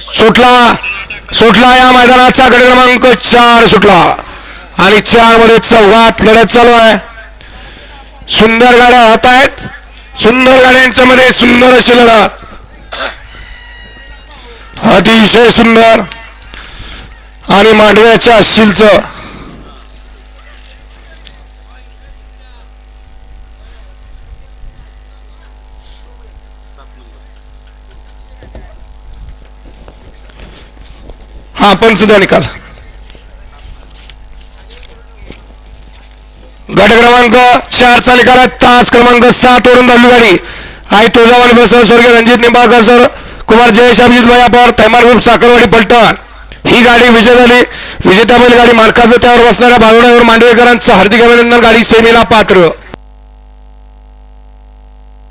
सुटला. सुटला या मैदानाचा गड क्रमांक चार सुटला. आणि चारमध्ये चौघात लढत चालू आहे. सुंदर गाड्या राहत आहेत. सुंदर गाड्यांच्या मध्ये सुंदर अशी लढत. अतिशय सुंदर. आणि मांडव्याच्या शिलचं हा पंचदा निकाल. गट क्रमांक चारचा निकाल आहे. तास क्रमांक सात वरून धावली गाडी. आई तुळजावाणी बसर स्वर्गीय रणजित निंबाळकर सर कुमार जयेश अभिजित भयापर तैमार ग्रुप साखरवाडी पलटण. ही गाडी विजय झाली. विजेत्या गाडी मालकाचं त्यावर बसणाऱ्या भावड्यावर मांडवेकरांचं हार्दिक अभिनंदन. गाडी सेमीला पात्र.